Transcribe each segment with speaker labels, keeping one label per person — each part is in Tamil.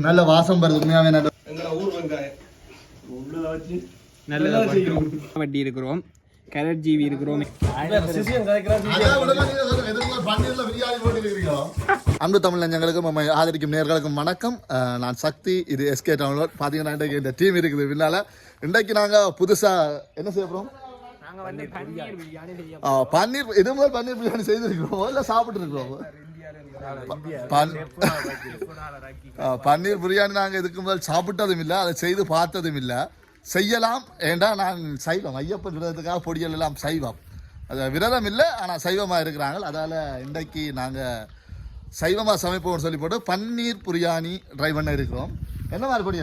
Speaker 1: நல்ல வாசம் வருது உண்மையாவே நல்ல
Speaker 2: நல்ல வட்டி இருக்கிறோம். கேரட் ஜீவி இருக்கிறோம்.
Speaker 1: அன்பு தமிழ் நெஞ்சங்களுக்கும் நம்ம ஆதரிக்கும் நேர்களுக்கும் வணக்கம். நான் சக்தி இது எஸ்கே டவுன்லோட். பார்த்தீங்கன்னா இன்றைக்கு இந்த டீம் இருக்குது. பின்னால இன்றைக்கு நாங்கள் புதுசாக என்ன செய்ய போகிறோம்
Speaker 2: நாங்க வந்து பன்னீர்
Speaker 1: இது முதல் பன்னீர் பிரியாணி செய்திருக்கிறோம். இல்லை சாப்பிட்டு இருக்கிறோம் பன்னீர் பிரியாணி நாங்கள் இதுக்கு முதல் சாப்பிட்டதும் இல்லை அதை செய்து பார்த்ததும் இல்லை செய்யலாம் ஏண்டா நான் சைவம் ஐயப்பன் விரதத்துக்காக பொடியல் எல்லாம் சைவம். அது விரதம் இல்லை ஆனால் சைவமாக இருக்கிறாங்க. அதால் இன்றைக்கு நாங்கள் சைவமாக சமைப்போம்னு சொல்லி போட்டு பன்னீர் பிரியாணி ட்ரை பண்ண இருக்கிறோம். என்ன மாதிரி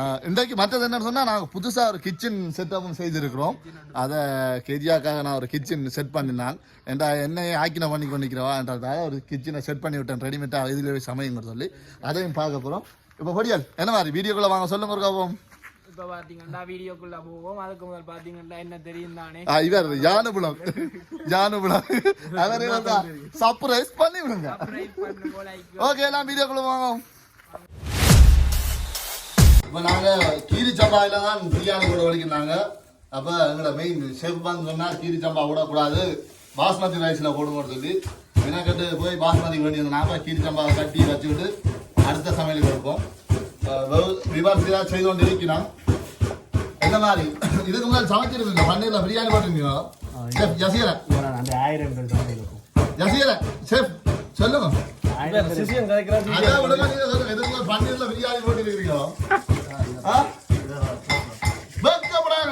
Speaker 1: ஆஹ் இன்றைக்கு மற்றது என்னன்னு சொன்னால் நாங்கள் புதுசாக ஒரு கிச்சன் செட்டப்பும் செய்திருக்கிறோம். அதை கேஜியாக்காக நான் ஒரு கிச்சன் செட் பண்ணினான். ஏன்டா என்னையை ஆக்கின பண்ணி கொண்டிக்கிறவான்றதாக ஒரு கிச்சனை செட் பண்ணி விட்டேன் ரெடிமேட்டாக இதில் போய் சமையுங்க சொல்லி. அதையும் பார்க்க போகிறோம் இப்போ பொடியால் என்ன மாதிரி? வீடியோக்குள்ளே வாங்க சொல்லுங்க ஒரு காப்போம்
Speaker 2: இப்ப பாத்தீங்கன்னா வீடியோக்குள்ள போவோம். அதுக்கு முதல் பாத்தீங்கன்னா என்ன தெரியும் தானே?
Speaker 1: இவர் யானுபுலம். யானுபுலம். அவரே சர்ப்ரைஸ் பண்ணி விடுங்க ஓகே எல்லாம் வீடியோக்குள்ள வாங்க இப்போ நாங்கள் கீரி சம்பாவில் தான் பிரியாணி கூட வலிக்கிறாங்க. அப்போ எங்களோட மெயின் ஷெஃப் வந்து சொன்னால் கீரி சம்பா விடக்கூடாது பாஸ்மதி ரைஸில் போடுங்கன்னு சொல்லி. மெனக்கட்டு போய் பாஸ்மதி வேண்டியது நாங்கள் கீரி சம்பாவை கட்டி வச்சுக்கிட்டு அடுத்த சமையலுக்கு கொடுப்போம் விமர்சையாக செய்து கொண்டு இருக்கிறோம் என்ன மாதிரி? இதுக்கு முன்னாடி சமைச்சிருக்கீங்க பன்னீரில் பிரியாணி போட்டிருக்கீங்களா ஷெஃப் ஜசீரன்
Speaker 3: ஆயிரம் பேர்
Speaker 1: ஜசீரன் ஷெஃப் சொல்லுங்க அதான் விடுங்க, நீங்க சொல்லுங்க. முன்னாடி பன்னீர்ல பிரியாணி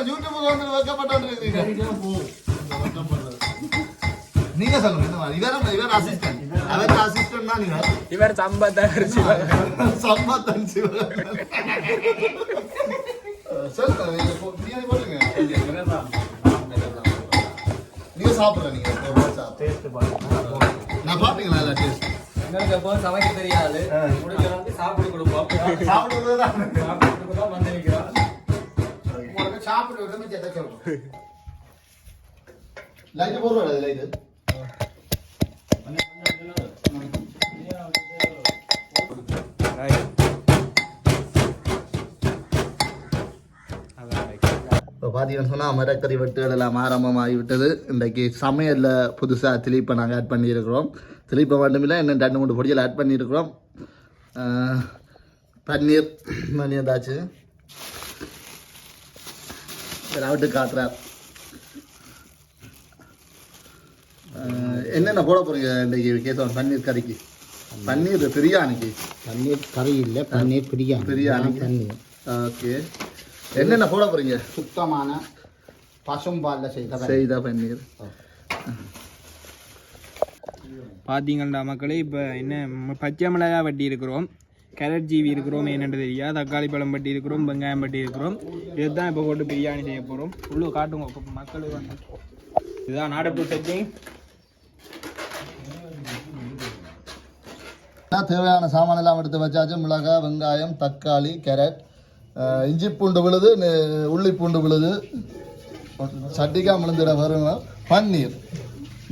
Speaker 1: யூடியூபுக்கு வந்து வெட்கப்பட்டோன்னு இருக்கீங்க. நீங்க சொல்லுங்க இந்த மாதிரி இவரும் இவர் அசிஸ்டன்ட் அவர் அசிஸ்டன்ட் தான் நீங்க
Speaker 2: இவர்
Speaker 1: சம்பத்தன் சிவகங்கன் சொல்லுங்க நீங்க போ- பிரியாணி போடுங்க நீங்க சாப்பிடுற நீங்க சாப்பிடுங்க.
Speaker 3: டேஸ்ட் பாருங்க
Speaker 1: நான் பாப்பீங்களா
Speaker 4: எங்களுக்கு எப்போ சமைக்க தெரியாது. முடிஞ்சவங்க சாப்பிட்டு கொடுப்போம். சாப்பிட்டு தான் வந்து நிற்கிறோம்
Speaker 1: லைட் போடுறோம் லைட் இப்போ பார்த்தீங்கன்னு சொன்னால் மரக்கறி வெட்டுகள் எல்லாம் ஆரம்பமாகி விட்டது இன்றைக்கு சமையலில் புதுசாக திலீப்பை நாங்கள் ஆட் பண்ணியிருக்கிறோம். திலீப்பை மட்டுமில்லை இன்னும் ரெண்டு மூணு பொடியில் ஆட் பண்ணியிருக்கிறோம். பன்னீர் மணி ஏதாச்சு விட்டு காட்டுறார் என்னென்ன போட போகிறீங்க இன்றைக்கி கேசவன் பன்னீர் கறிக்கு? பன்னீர் பிரியாணிக்கு.
Speaker 3: பன்னீர் கறி இல்லை பன்னீர் பிரியாணி.
Speaker 1: பிரியாணி.
Speaker 3: பன்னீர்.
Speaker 1: ஓகே. என்னென்ன போட போகிறீங்க
Speaker 3: சுத்தமான பசும்பாலில் செய்த
Speaker 1: செய்த பன்னீர்.
Speaker 2: பார்த்தீங்கள்டா மக்களே இப்போ என்ன ம- பச்சை மிளகாய் வட்டி இருக்கிறோம். கேரட் ஜீவி இருக்கிறோம் என்னென்று தெரியா? தக்காளி பழம் பட்டி இருக்கிறோம் வெங்காயம் பட்டி இருக்கிறோம். இதுதான் இப்போ போட்டு பிரியாணி செய்ய போகிறோம் உள்ளே காட்டுங்க மக்களுக்கு வந்து. இதுதான் நாடப்பு செட்டிங்
Speaker 1: தேவையான சாமான எல்லாம் எடுத்து வச்சாச்சு? மிளகாய் வெங்காயம் தக்காளி கேரட். இஞ்சி பூண்டு விழுது உள்ளி பூண்டு விழுது. சட்டிக்கா மிளந்துட வருங்க. பன்னீர்.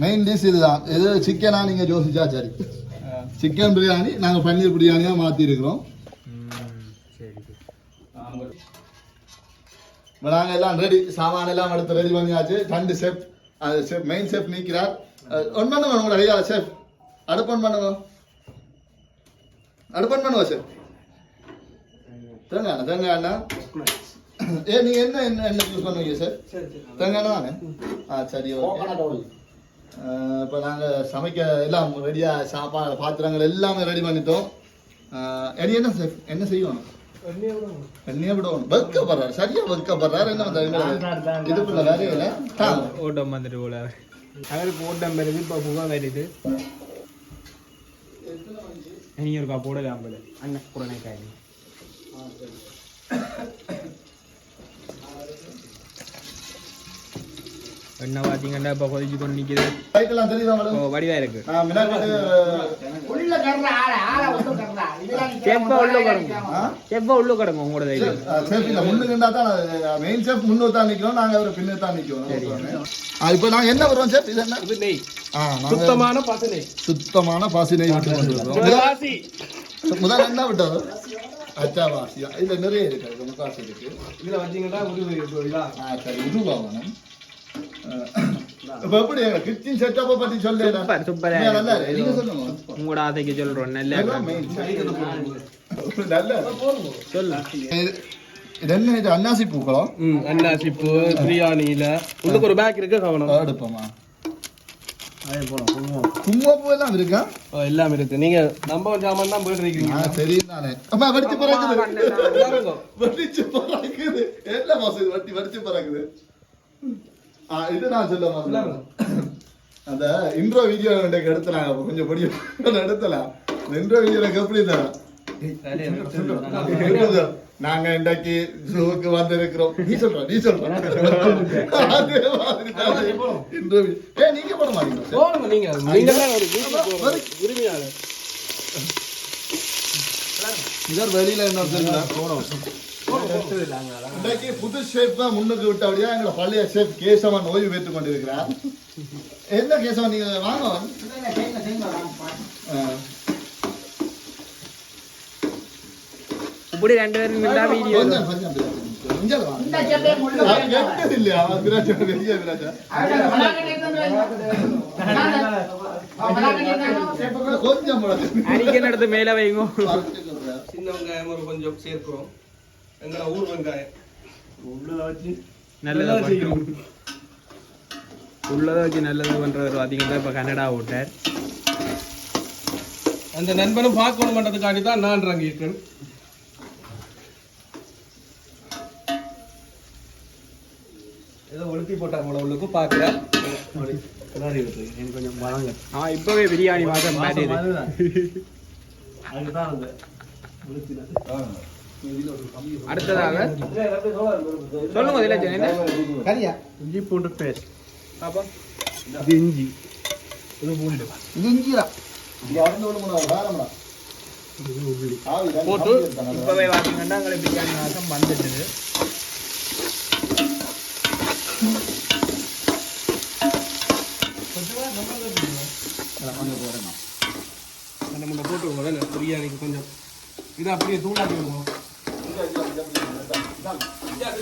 Speaker 1: மெயின் டிஷ் இதுதான். இது சிக்கனா நீங்கள் யோசிச்சா சரி. சிக்கன் பிரியாணி நாங்கள் பன்னீர் பிரியாணியாக மாற்றிருக்கிறோம்
Speaker 2: சரி
Speaker 1: இப்போ நாங்கள் எல்லாம் ரெடி சாமான் எல்லாம் எடுத்து ரெடி பண்ணியாச்சு. ரெண்டு செஃப் அது செஃப் மெயின் செஃப் நீக்கிறார். ஒன் பண்ணுங்க உங்களோட ஐயா செஃப் அடுப்பன் பண்ணுங்க. அடுப்பன் பண்ணுவோம் செஃப் தேங்காய் எண்ணெய் தேங்காய் எண்ணெய். ஏ நீங்கள் என்ன என்ன எண்ணெய் யூஸ் பண்ணுவீங்க சார் தேங்காய் எண்ணெய் தானே? ஆ சரி ஓகே இப்போ நாங்கள் சமைக்க எல்லாம் ரெடியாக சாப்பாடு பாத்திரங்கள் எல்லாமே ரெடி பண்ணிட்டோம். இனி என்ன செஃப் என்ன செய்யணும்? எண்ணெயை விடணும். வெக்கப்படுறாரு சரியா வெக்கப்படுறாரு என்ன இதுக்குள்ள வேலையில
Speaker 2: ஓட்டம் வந்துட்டு போல. அவருக்கு ஓட்டம் வருது இப்போ புகை வருது. நீ இருக்கா போடலாம் போல. அண்ணன் காய் என்ன பார்த்தீங்கன்னா இப்போ கொதிச்சு கொண்டு நிற்கிது
Speaker 1: லைட் எல்லாம் தெரியுதா மேடம்?
Speaker 2: ஓ வடிவா இருக்கு. செப்ப உள்ள கிடங்க செப்ப உள்ள கிடங்க உங்களோட
Speaker 1: நின்றா தான் மெயின் சேஃப் முன்னு தான் நிற்கிறோம் நாங்கள் அவர் பின்னு தான் நிற்கிறோம் இப்போ நாங்கள் என்ன வருவோம் சேஃப்? இது என்ன?
Speaker 2: இது நெய்.
Speaker 4: சுத்தமான
Speaker 1: பாசி நெய். விட்டு கொண்டிருக்கிறோம்
Speaker 2: சிவகாசி
Speaker 1: முதல்ல என்ன விட்டது அச்சா வாசியா இதுல நிறைய இருக்கு முக்காசு இருக்கு.
Speaker 2: இதுல வச்சீங்கன்னா ஒரு இதா
Speaker 1: ஆ சரி உருவாகணும் இப்போ எப்படி கிச்சன் செட்டப்பை பத்தி சொல்ல
Speaker 2: சூப்பர், சூப்பரா
Speaker 1: நல்லா
Speaker 2: இருக்கு.
Speaker 1: இருக்கு. நீங்க சொல்லுங்க.
Speaker 2: உங்களோட ஆசைக்கு சொல்றோம் நல்ல.
Speaker 1: நல்ல
Speaker 2: சொல்லு.
Speaker 1: இது அன்னாசி பூக்களம்
Speaker 5: ம் அன்னாசிப்பு பிரியாணியில உள்ளுக்கு ஒரு பேக் இருக்கு கவனம்.
Speaker 1: எடுப்போமா குங்குமப்பூ எல்லாம் இருக்கா?
Speaker 5: ஓ, எல்லாம் இருக்கு. நீங்க நம்ப ஜாமான் தான் போயிட்டு இருக்கீங்க
Speaker 1: தெரியும் நானே அம்மா வெடிச்சு பறக்குது. வெடிச்சு பறக்குது. என்ன மாசம் இது? வட்டி வெடிச்சு பறக்குது. இது நான் சொல்ல அந்த இன்ட்ரோ வீடியோ எனக்கு எடுத்தலாம் கொஞ்சம் படியும் எடுத்தலாம் இந்த இன்ட்ரோ வீடியோ எனக்கு எப்படி தரேன் நாங்க இன்றைக்கு ஜூவுக்கு வந்திருக்கிறோம். நீ சொல்ற நீ சொல்ற. ஏய் நீங்க போட மாட்டீங்க.
Speaker 5: நீங்க. உரிமையாளர்.
Speaker 1: இதர் வெளியில என்ன தெரியுமா இன்றைக்கு புது ஷேப் தான் முன்னுக்கு விட்டபடியா எங்களோட பழைய ஷேப் கேசவன் ஓய்வு பெற்றுக் கொண்டிருக்கிறார். என்ன கேசவன் நீங்க வாங்க.
Speaker 2: இப்படி ரெண்டு பேரும் வீடியோ
Speaker 1: இல்லையா? கொஞ்சம்.
Speaker 2: அடிக்க நடத்து மேல வைங்க.
Speaker 5: சின்ன வெங்காயம் ஒரு கொஞ்சம் சேர்க்கிறோம். எங்களை ஊர் வெங்காயம்
Speaker 2: நல்லதா பண்றோம் உள்ளதை வச்சு நல்லது பண்றவர் பாத்தீங்கன்னா இப்ப கன்னடா ஓட்டார்
Speaker 5: அந்த நண்பனும் பார்க்கணும் பண்றதுக்காண்டி தான் நான் இருக்கேன் ஏதோ ஒழுத்தி போட்டாங்க உள்ளுக்கு பார்க்கிறேன் கொஞ்சம் வளங்க
Speaker 2: ஆ இப்பவே பிரியாணி வாசம் பாருது அடுத்ததாக சொல்லுங்க திலட்சன் என்ன?
Speaker 3: கரியா
Speaker 5: இஞ்சி பூண்டு பேஸ்ட்
Speaker 2: பாப்பா.
Speaker 5: இது இஞ்சி. இது பூண்டு.
Speaker 3: இது இஞ்சிரா
Speaker 1: மூணு
Speaker 5: போட்டு.
Speaker 2: இப்பவே பாத்தீங்கன்னா எங்களை பிரியாணி வாசம் வந்துட்டு
Speaker 5: அந்த முன்ன போட்டு விடுவோம் பிரியாணிக்கு கொஞ்சம் இது அப்படியே தூளாக்கி விடுவோம் அதான் சின்ன சின்ன நாளைக்கு அப்படியே சம்பளம் போட்டு விடுவோம்.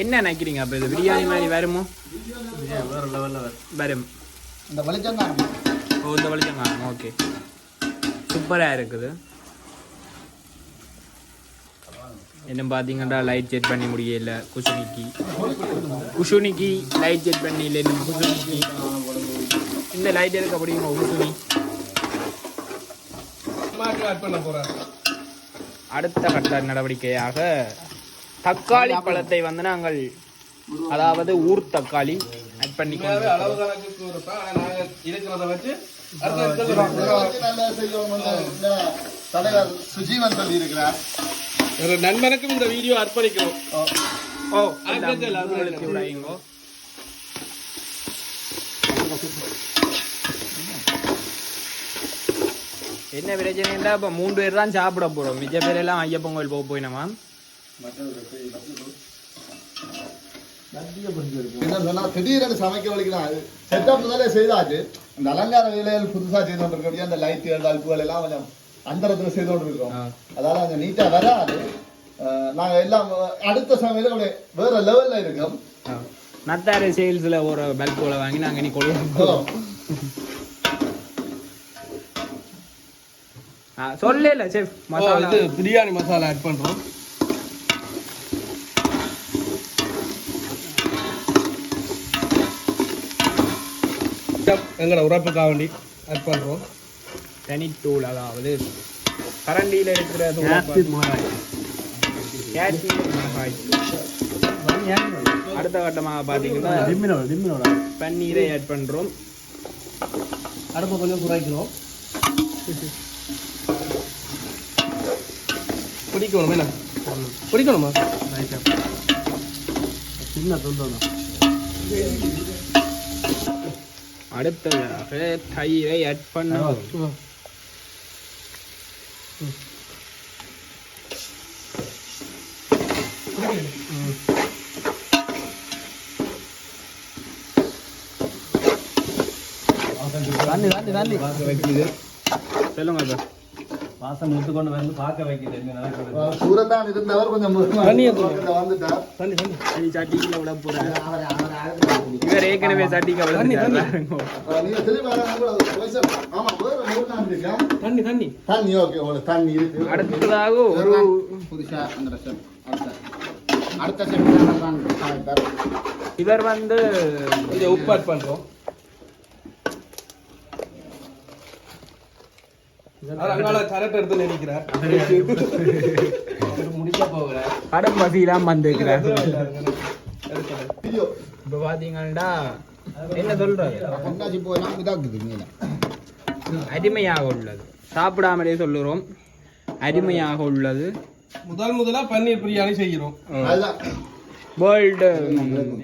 Speaker 2: என்ன நினைக்கிறீங்க அப்ப இது பிரியாணி மாதிரி வருமோ? வரும்.
Speaker 3: இந்த வெளிச்சம் தான்.
Speaker 2: ஓ இந்த வலிச்சங்க ஓகே. சூப்பரா இருக்குது. இன்னும் பார்த்தீங்கன்னா லைட் செட் பண்ணி முடியல. குஷுனிக்கு குஷுனிக்கு லைட் செட் பண்ணல இன்னும் குஷுனிக்கு இந்த லைட் எடுக்க முடியுமா குஷுனி
Speaker 5: ஆட் பண்ண போறேன்
Speaker 2: அடுத்த கட்ட நடவடிக்கையாக தக்காளி பழத்தை வந்து நாங்கள் அதாவது ஊர் தக்காளி ஆட் பண்ணி
Speaker 5: அளவு இருக்கிறத வச்சு
Speaker 1: தலைவர் சுஜீவன் சொல்லி இருக்கிறார்
Speaker 5: நண்பனுக்கும் இந்த வீடியோ அர்ப்பணிக்கிறோம்.
Speaker 2: ஓ என்ன பிரச்சனைண்டா இப்ப மூன்று பேர் தான் சாப்பிட போறோம். மிச்ச பேர் எல்லாம் ஐயப்பன் கோயில் போக போயினமா?
Speaker 1: திடீரென சமைக்க வலிக்கலாம் செட்டப் முதலே செய்தாச்சு. இந்த அலங்கார வேலைகள் புதுசா செய்து கொண்டிருக்கக்கூடிய அந்த லைட்டுகள் அல்புகள் எல்லாம் கொஞ்சம் அந்தரத்துல செய்து கொண்டிருக்கோம் அதால கொஞ்சம் நீட்டா வராது. அஹ் நாங்க எல்லாம் அடுத்த சமையல வேற லெவல்ல இருக்கோம்.
Speaker 2: நத்தாறு சேல்ஸ்ல ஒரு பல்ப் போல வாங்கி நாங்க நீ கொள்வோம் சொல்லல செஃப்.
Speaker 5: ஓ,
Speaker 2: மசாலா.
Speaker 5: இது பிரியாணி மசாலா ஆட் பண்றோம். எங்களோட உறப்புக்காக வேண்டி ஆட் பண்றோம்.
Speaker 2: தனித்தூள் அதாவது கரண்டியில இருக்கிற தூள் காஷ்மீர் மிளகாய். அடுத்த கட்டமாக பார்த்தீங்கன்னா பன்னீரை ஆட் பண்றோம்.
Speaker 5: அடுப்பை கொஞ்சம் குறைக்கிறோம். பிடிக்கணும் என்ன? பிடிக்கணுமா? சின்ன தொந்தோம்
Speaker 2: அடுத்ததாக தயிரை ஆட் பண்ணுவோம்
Speaker 3: தண்ணி தண்ணி தண்ணி.
Speaker 2: சொல்லுங்க
Speaker 4: வாசம் முத்து கொண்டு வந்து பார்க்க நடக்குது
Speaker 1: சூரத்தான் இருந்தவர் கொஞ்சம் வந்துட்டார்.
Speaker 5: தண்ணி தண்ணி.
Speaker 2: சட்டிக்குள்ள விட போறாரு இவர் ஏற்கனவே சட்டிக்கு விட
Speaker 1: இருக்கா
Speaker 5: தண்ணி. தண்ணி
Speaker 1: தண்ணி. ஓகே தண்ணி இருக்கு.
Speaker 2: அடுத்ததாக ஒரு
Speaker 3: புதுசா அந்த அடுத்த.
Speaker 2: இவர் வந்து
Speaker 5: கொஞ்சம் உப்பு ஆட் பண்றோம்.
Speaker 2: கடும் பசியெல்லாம் வந்திருக்கிறார். இப்ப பாத்தீங்கன்னா என்ன சொல்றாரு? அருமையாக உள்ளது. சாப்பிடாமலே சொல்லுறோம். அருமையாக உள்ளது.
Speaker 5: முதல் முதலா பன்னீர் பிரியாணி செய்கிறோம்.
Speaker 2: வேர்ல்டு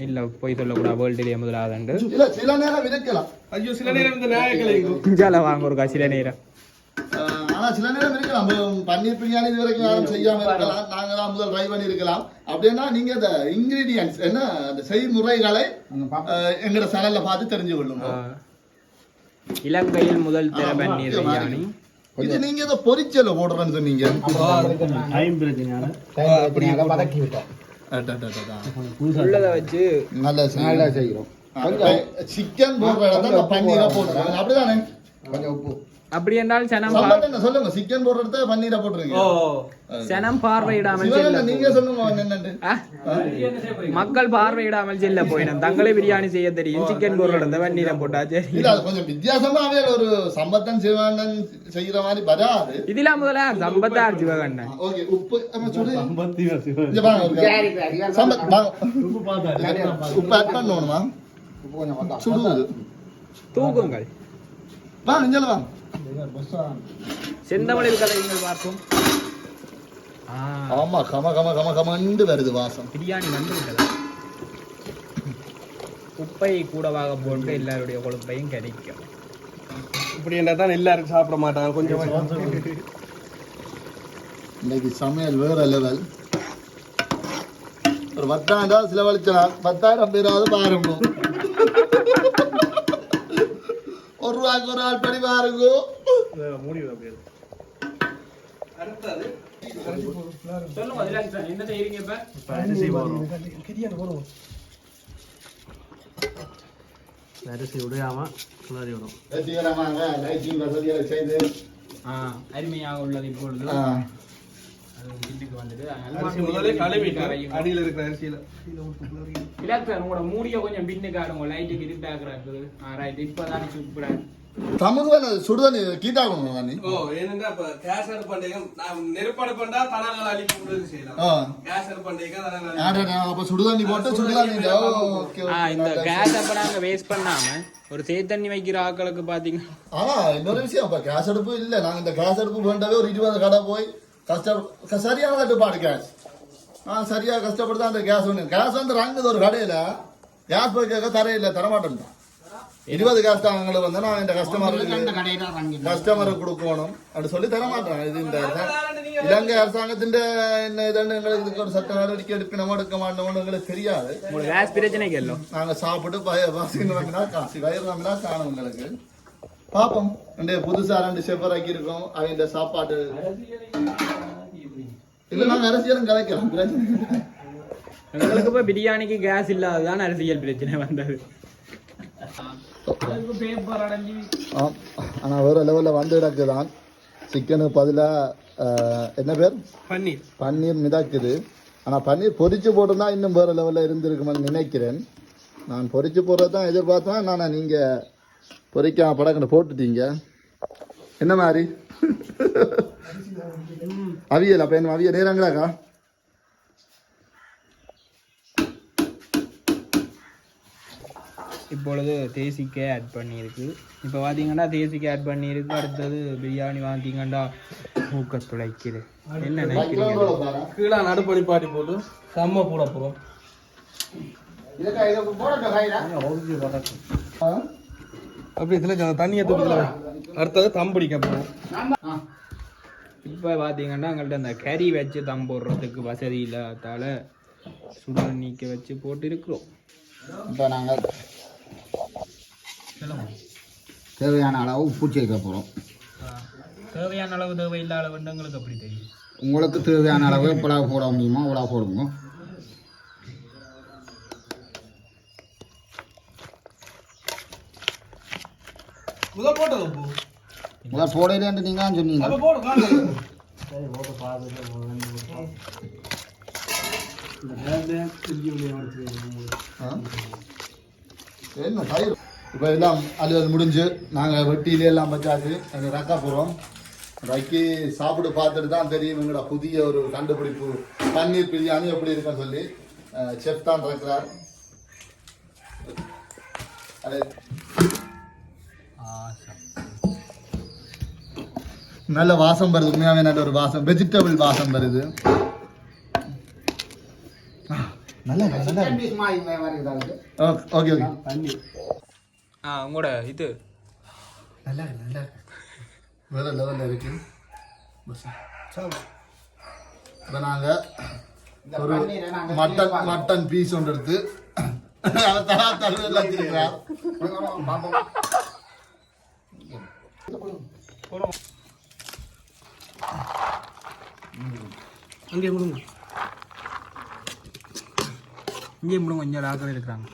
Speaker 2: இல்ல போய் சொல்லக்கூடாது. வேர்ல்டுலேயே முதலாவது
Speaker 1: இல்ல சில நேரம்
Speaker 5: சில நேரம் இந்த
Speaker 2: வாங்க ஒரு சில நேரம்.
Speaker 1: ஆஹ் ஆனா சில நேரம் இருக்கலாம். பன்னீர் பிரியாணி இது வரைக்கும் யாரும் செய்யாம இருக்கலாம். நாங்க தான் முதல் ட்ரை பண்ணி இருக்கலாம் அப்படின்னா நீங்க இந்த இன்கிரீடியன்ஸ் என்ன அந்த செய்முறைகளை ஆஹ் எங்கட சேனல்ல பார்த்து தெரிஞ்சு கொள்ளுங்க.
Speaker 2: இலங்கையில் முதல் தர பன்னீர் பிரியாணி.
Speaker 1: இது நீங்க ஏதோ பொரிச்சல போடுறேன்னு சொன்னீங்க.
Speaker 4: டைம்
Speaker 3: அப்படியே? வதக்கி விட்டோம்.
Speaker 2: உள்ளதை வச்சு
Speaker 1: நல்ல
Speaker 3: நல்லா செய்கிறோம்
Speaker 1: சிக்கன் போடுற இடத்துல பன்னீரை போட்டுருக்காங்க அப்படிதானே?
Speaker 3: கொஞ்சம் உப்பு.
Speaker 2: அப்படி என்றால் சனம்
Speaker 1: சொல்லுங்க சிக்கன் போடுற இடத்துல பன்னீரை போட்டுருங்க
Speaker 2: சனம் பார்வையிடாமல் செல்ல
Speaker 1: நீங்க சொல்லுங்க?
Speaker 2: மக்கள் பார்வையிடாமல் செல்ல போயிடும். தங்களே பிரியாணி செய்ய தெரியும். சிக்கன் இருந்த வெந்நீரை போட்டா சரி.
Speaker 1: இல்ல அது கொஞ்சம் வித்தியாசமாவே ஒரு சம்பத்தன் சிவானன் செய்யற மாதிரி வராது.
Speaker 2: இதுல முதல்ல சம்பத்தார் சிவகண்ணன்.
Speaker 1: ஓகே. உப்பு
Speaker 4: உப்பு பார்த்தா
Speaker 1: உப்பு ஆட் பண்ணணுமா?
Speaker 3: உப்பு கொஞ்சம் வந்தா.
Speaker 1: சுடுவது
Speaker 2: தூக்குங்கள்.
Speaker 1: வாங்க இங்க வாங்க
Speaker 2: செந்தமிழில் கதைகள் பார்ப்போம்.
Speaker 1: ஆமா கம கம கம கமண்டு வருது வாசம்.
Speaker 2: பிரியாணி வந்து விட்டது? உப்பை கூடவாக போட்டு எல்லாருடைய கொழுப்பையும் கரிக்கும்
Speaker 5: இப்படி என்றா தான் எல்லாரும் சாப்பிட மாட்டாங்க கொஞ்சம்
Speaker 1: இன்னைக்கு சமையல் வேற லெவல் ஒரு பத்தாயிரம் ரூபாய் செலவழிச்சலாம் பத்தாயிரம் பேராவது பாருங்க. ஒரு ரூபாய்க்கு ஒரு ஆள் படி பாருங்க.
Speaker 5: அடுத்தது
Speaker 2: சொல்லுங்க திலாக்ஷன், என்ன செய்றீங்க இப்ப?
Speaker 5: போடுவோம்
Speaker 4: அரிசி விடாம கிளறி விடும்
Speaker 1: ரசிகரமாக லைட்டிங் வசதிகளை செய்து
Speaker 2: ஆ, அருமையாக உள்ளது இப்பொழுது.
Speaker 5: அடியில் இருக்கிற அரிசியில.
Speaker 2: திலாக்ஷன், உங்களோட மூடிய கொஞ்சம் பின்னுக்கு ஆடுங்க லைட்டுக்கு இருட்டாக்குறா இருக்குது ஆ ரைட் இப்பதான் சூப்பரா
Speaker 1: சமூகம் சுடுதண்ணி கீட்டாகணும் நீ?
Speaker 5: ஓ ஏனென்றா இப்ப கேஸ் அடுப்பண்டைங்க நான் நெருப்படுப்பண்டா தணல்கள் அழிக்க முடியாது செய்யலாம். அடுப்பண்டைங்க தணல்கள்
Speaker 1: ஆடா, அப்ப சுடுதண்ணி போட்டு சுடுதண்ணி ஓகே
Speaker 2: ஆ இந்த கேஸ் அப்ப நாங்க வேஸ்ட் பண்ணாம ஒரு சேத்தண்ணி வைக்கிற ஆட்களுக்கு பாத்தீங்க
Speaker 1: ஆனா இன்னொரு விஷயம் இப்ப கேஸ் அடுப்பு இல்ல நாங்க இந்த கேஸ் அடுப்பு வேண்டவே ஒரு இருபது கடை போய் கஷ்ட க- சரியான கட்டுப்பாடு கேஸ். ஆ சரியா கஷ்டப்பட்டு தான் அந்த கேஸ் ஒன்று கேஸ் வந்து வாங்குது ஒரு கடையில. கேஸ் போய் கேட்க தரையில தரமாட்டேன் இருபது கேஸ் தான் எங்களுக்கு வந்து நான் இந்த கஸ்டமருக்கு
Speaker 3: இந்த
Speaker 1: கஸ்டமருக்கு கொடுக்கணும். அப்படி சொல்லி தர மாட்டாங்க இது இந்த இலங்கை அரசாங்கத்தின் என்ன இதுன்னு எங்களுக்கு இதுக்கு ஒரு சட்ட நடவடிக்கை எடுக்கணுமோ எடுக்க மாட்டோமோ எங்களுக்கு தெரியாது.
Speaker 2: உங்களுக்கு கேஸ் பிரச்சனைக்கு இல்லை.
Speaker 1: நாங்க சாப்பிட்டு பய வாசி நம்பினா காசு வயிறு நம்பினா காணும் உங்களுக்கு பாப்போம். ரெண்டு புதுசா ரெண்டு செப்பர் ஆக்கி இருக்கோம் அவங்க சாப்பாடு இல்ல நாங்க அரசியலும் கலைக்கலாம். பிரச்சனை.
Speaker 2: எங்களுக்கு இப்ப பிரியாணிக்கு கேஸ் இல்லாததான் அரசியல் பிரச்சனை வந்தது. அதுக்கு பேப்பர் அடைஞ்சு
Speaker 1: ஆம். ஆனா வேற லெவல்ல வந்து கிடக்குதான் சிக்கனுக்கு பதிலா ஆஹ், என்ன பேர்
Speaker 5: பன்னீர்
Speaker 1: பன்னீர் மிதக்குது ஆனா பன்னீர் பொரிச்சு போட்டிருந்தா இன்னும் வேற லெவல்ல இருந்திருக்குமென்னு நினைக்கிறேன் நான் பொரிச்சு போடுறது தான் எதிர்பார்த்தேன் நானா நீங்க பொரிக்காம படக்கணும் போட்டுட்டீங்க என்ன மாதிரி அவியல் அப்ப என்ன அவியல் நேரங்களாக்கா
Speaker 2: இப்பொழுது தேசிக்கே ஆட் பண்ணியிருக்கு. இப்போ பார்த்தீங்கன்னா தேசிக்கே ஆட் பண்ணியிருக்கு. அடுத்தது பிரியாணி பார்த்தீங்கன்னா மூக்க துளைக்குது. என்ன நினைக்கிறீங்க?
Speaker 5: கீழே நடுப்படி பாட்டி போட்டு செம்ம போட அப்படி இதுல தண்ணியை தூக்கல அடுத்தது தம் பிடிக்க போறோம்.
Speaker 3: ஆ.
Speaker 2: இப்போ பார்த்தீங்கன்னா எங்கள்கிட்ட அந்த கறி வச்சு தம் போடுறதுக்கு வசதி இல்லாதால சுடு நீக்க வச்சு போட்டு இருக்கிறோம்
Speaker 3: இப்போ நாங்கள் தேவையான அளவு உப்பு சேர்க்க போகிறோம்
Speaker 2: தேவையான அளவு தேவை இல்லாத வண்டங்களுக்கு அப்படி தெரியும்?
Speaker 3: உங்களுக்கு தேவையான அளவு எவ்வளவு போட முடியுமோ அவ்வளோ போடுங்க.
Speaker 5: முதல் போட்டது உப்பு
Speaker 3: முதல் போடையிலேருந்து நீங்கள் தான் சொன்னீங்க.
Speaker 1: ஆ? என்ன தயிர்? இப்போ எல்லாம் அலுவல் முடிஞ்சு நாங்கள் வெட்டியில எல்லாம் வச்சாச்சு. அது ரக்கா போகிறோம் ரக்கி சாப்பிட்டு பார்த்துட்டு தான் தெரியும் எங்களோட புதிய ஒரு கண்டுபிடிப்பு பன்னீர் பிரியாணி எப்படி இருக்குன்னு சொல்லி. செஃப் தான் இருக்கிறார் அது நல்ல வாசம் வருது உண்மையாகவே நல்ல ஒரு வாசம். வெஜிடபிள் வாசம் வருது. நல்லா. Okay okay.
Speaker 2: ஆ உங்களோட இது.
Speaker 1: நல்லா இருக்கு, நல்லா இருக்கு. வேற லெவலில் இருக்கு இப்போ நாங்கள் ஒரு மட்டன் மட்டன் பீஸ் ஒன்று எடுத்து தருவில் வச்சிருக்கிறார்
Speaker 5: அங்கே கொடுங்க
Speaker 2: இங்கே கொஞ்சம் ஆக்கள் இருக்கிறாங்க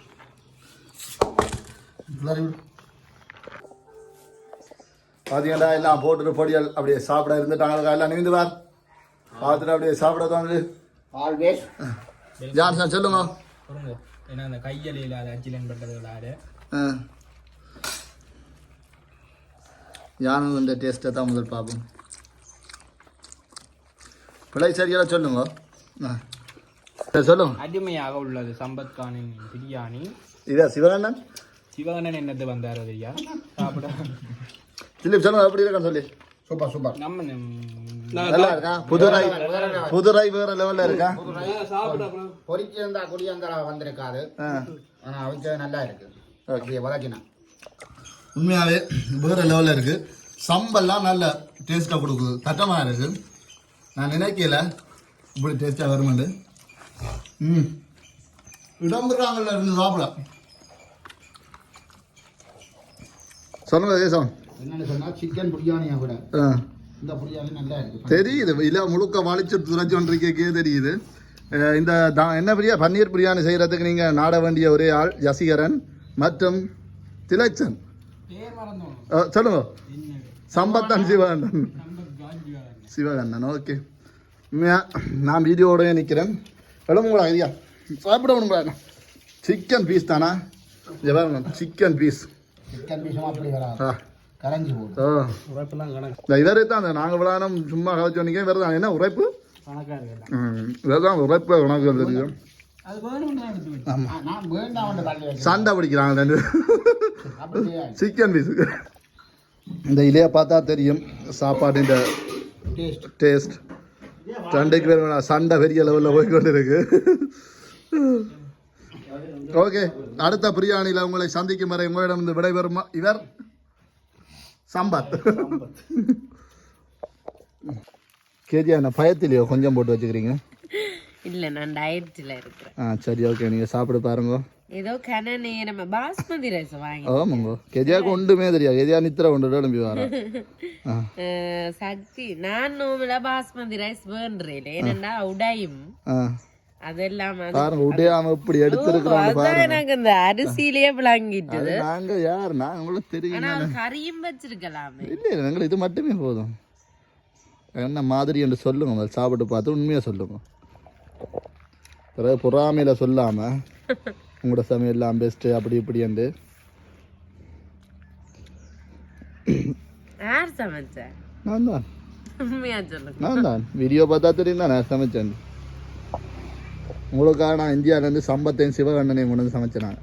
Speaker 1: பார்த்தீங்களா எல்லாம் போட்டுட்டு பொடியல் அப்படியே சாப்பிட இருந்துட்டாங்க. எல்லாம் நீந்து வார் பார்த்துட்டு அப்படியே சாப்பிட தோணுது
Speaker 3: ஆல்வேஸ்
Speaker 1: ஜான் சார் சொல்லுங்க.
Speaker 2: ஏன்னா அந்த கையல் இல்லாத அச்சிலன் பட்டது விளாடு.
Speaker 1: யானும் இந்த டேஸ்ட்டை தான் முதல் பார்ப்போம். பிள்ளை சரியாக சொல்லுங்க. சொல்லுங்க.
Speaker 2: அருமையாக உள்ளது சம்பத் கானின் பிரியாணி.
Speaker 1: இதா சிவகண்ணன்?
Speaker 2: சிவகண்ணன் என்னது வந்தார் ஐயா? சாப்பிட.
Speaker 1: திலீப் சொல்லுங்க எப்படி இருக்கான்னு சொல்லி.
Speaker 3: Super super.
Speaker 2: நம்ம
Speaker 1: நல்லா இருக்கா? புதுரை புதுரை வேற லெவல்ல இருக்கா?
Speaker 3: பொரிச்சிருந்தா குடியந்தரா வந்திருக்காது
Speaker 1: ஆ.
Speaker 3: ஆனால் அவிச்சது நல்லா இருக்கு. அப்படியே வதக்கினா
Speaker 1: உண்மையாவே வேற லெவல்ல இருக்கு. சம்பல்லாம் நல்ல டேஸ்டா கொடுக்குது. தட்டமா இருக்கு. நான் நினைக்கல. இப்படி டேஸ்டா வருமாண்டு. ம். இடம்புறாங்கல்ல இருந்து சாப்பிட சொல்லுங்க தேசம்
Speaker 3: என்னன்னு சொன்னா சிக்கன் பிரியாணியை விட
Speaker 1: ஆ.
Speaker 3: இந்த பிரியாணி நல்லா இருக்கு.
Speaker 1: தெரியுது இல்ல முழுக்க வலிச்சு துரைச்சோன்றிருக்கே தெரியுது. அஹ் இந்த தா- என்ன பிரியா பன்னீர் பிரியாணி செய்யறதுக்கு நீங்க நாட வேண்டிய ஒரே ஆள் ஜசிகரன் மற்றும் திலச்சன். சொல்லுங்க. சம்பத்தன் சிவகண்ணன். சிவகண்ணன். ஓகே. நான் வீடியோடய நிற்கிறேன் எழுமுங்களா ஐயா சாப்பிடணுங்களா சிக்கன் பீஸ் தானா? சிக்கன் பீஸ்
Speaker 3: சிக்கன் பீஸும் அப்படி வராது கரைஞ்சி
Speaker 5: கணக்கு.
Speaker 1: தான் நாங்கள் விளாடம் சும்மா கதைச்சோன்னிக்கே வேறு என்ன உரைப்பு?
Speaker 5: கணக்காக இருக்கு
Speaker 1: உரைப்பு உனக்கு தெரியும். சண்டை பிடிக்கிறாங்க சிக்கன் பீஸ் இந்த இலையை பார்த்தா தெரியும்
Speaker 3: டேஸ்ட்
Speaker 1: டேஸ்ட் ரெண்டுக்கு பேர் சண்டை பெரிய லெவலில் போய்கொண்டு இருக்கு ஓகே அடுத்த பிரியாணியில் உங்களை சந்திக்கும் வரை உங்களிடம் இருந்து விடைபெறும்? இவர்? சம்பத். கேஜியா என்ன பயத்திலையோ கொஞ்சம் போட்டு வச்சுக்கிறீங்க?
Speaker 6: இல்ல நான் டயட்ல இருக்கிறேன்.
Speaker 1: ஆ சரி ஓகே நீங்கள் சாப்பிட்டு பாருங்க.
Speaker 6: ஏதோ கன நேரம் பாஸ்மதி ரைஸ் வாங்கி
Speaker 1: ஆமாங்க. கெஜியாவுக்கு ஒன்றுமே தெரியாது. கெஜியா நித்திர கொண்டு எழும்பி வர.
Speaker 6: சக்தி நான் நோமலா பாஸ்மதி ரைஸ் வேண்டுறேன் ஏனெண்டா உடையும்? அதெல்லாம் அது-
Speaker 1: பாருங்க இப்படி எடுத்திருக்கிறோம்
Speaker 6: அதான்
Speaker 1: பாருங்க.
Speaker 6: எனக்கு இந்த அரிசியிலேயே
Speaker 1: நாங்க யார்? நான் உங்களுக்கு தெரியும்
Speaker 6: ஆனா ஒரு கறியும் வச்சிருக்கலாமே.
Speaker 1: இல்லை இல்லை எங்களுக்கு இது மட்டுமே போதும். என்ன மாதிரி என்று சொல்லுங்க சாப்பிட்டு பார்த்து உண்மையாக சொல்லுங்க. பிறகு பொறாமையில் சொல்லாமல் உங்களோட சமையல்லாம் பெஸ்ட்டு அப்படி இப்படி என்று.
Speaker 6: யார்
Speaker 1: நான் தான்.
Speaker 6: உண்மையா சொல்லுங்க.
Speaker 1: நான் தான். வீடியோ பார்த்தா தெரியும் நான் சமைச்சேன் உங்களுக்காக நான் இந்தியாவிலேருந்து சம்பத்தையும் சிவகண்ணனையும் கொண்டு வந்து சமைச்சேன் நான்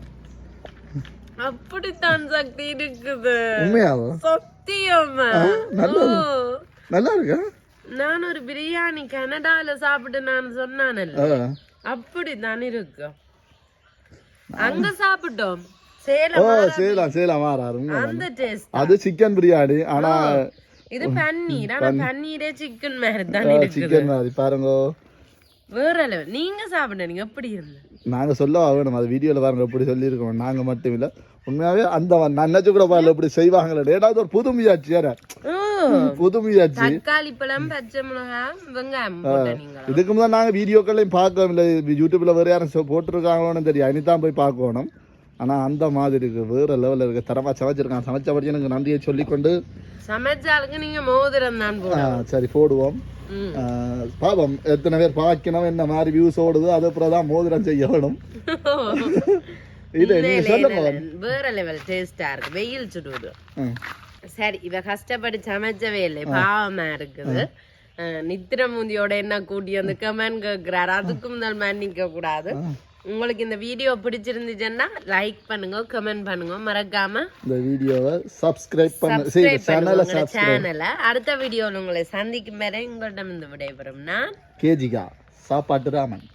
Speaker 6: அப்படித்தான் சக்தி இருக்குது.
Speaker 1: உண்மையாவோ
Speaker 6: சத்தியமா?
Speaker 1: நல்லது.
Speaker 6: ஓ.
Speaker 1: நல்லா இருக்கா?
Speaker 6: நான் ஒரு பிரியாணி கனடால சாப்பிட்டு நான் சொன்னானல்ல அப்படித்தான் இருக்கும். அங்க சாப்பிட்டோம். சேலம்
Speaker 1: வாராரு உண்மைதான்.
Speaker 6: அந்த டேஸ்ட்
Speaker 1: அது சிக்கன் பிரியாணி ஆனால்
Speaker 6: இது பன்னீர். ஆனா பன்னீரே. சிக்கன் மாதிரி தான் இருக்குது.
Speaker 1: சிக்கன் மாதிரி. பாருங்க.
Speaker 6: வேற level. நீங்க சாப்பிடுங்க எப்படி இருந்தது
Speaker 1: நாங்கள் சொல்ல வேணும் அது வீடியோவில் பாருங்க எப்படி சொல்லியிருக்கோம். நாங்கள் மட்டும் இல்லை. உண்மையாகவே அந்த நான் நினச்சி கூட பாருல இப்படி செய்வாங்களே. ஏதாவது ஒரு புது முயற்சி வேற புது முயற்சி
Speaker 6: தக்காளி பழம் பச்சை மிளகாய் வெங்காயம் நீங்க
Speaker 1: இதுக்கு முதல் நாங்கள் வீடியோக்களையும் பார்க்கவும் இல்லை. யூடியூப்பில் வேறு யாரும் போட்டிருக்காங்களோன்னு தெரியும் இனிதான் போய் பார்க்கணும். ஆனால் அந்த மாதிரி இருக்கு. வேறு லெவலில் இருக்கு. தரமாக சமைச்சிருக்கான். சமைச்ச பற்றி எனக்கு நன்றியை சொல்லிக்கொண்டு
Speaker 6: சமைச்சாளுக்கு நீங்க மோதிரம் தான்
Speaker 1: சரி போடுவோம். பாவம் எத்தனை பேர் பார்க்கணும் என்ன மாதிரி வியூஸ் ஓடுது அது அப்புறம் தான் மோதிரம் செய்ய வேணும். இது நீங்க சொல்லுங்க.
Speaker 6: வேற லெவல் டேஸ்டா இருக்கு. வெயில் சுடுவது. சரி இவ கஷ்டப்பட்டு சமைச்சவே இல்லை. பாவமா இருக்குது. நித்திர மூந்தியோட என்ன கூட்டி வந்து கமெண்ட் கேக்குறாரு. அதுக்கு முதல் மன்னிக்க கூடாது. உங்களுக்கு இந்த வீடியோ பிடிச்சிருந்துச்சுன்னா லைக் பண்ணுங்க கமெண்ட் பண்ணுங்க. மறக்காம
Speaker 1: இந்த வீடியோவை சப்ஸ்கிரைப் பண்ண.
Speaker 6: சேனலை அடுத்த வீடியோவில் உங்களை சந்திக்கும் வரை உங்களிடம் இந்த விடைபெறும். நான்
Speaker 1: கேஜிகா சாப்பாட்டு ராமன்.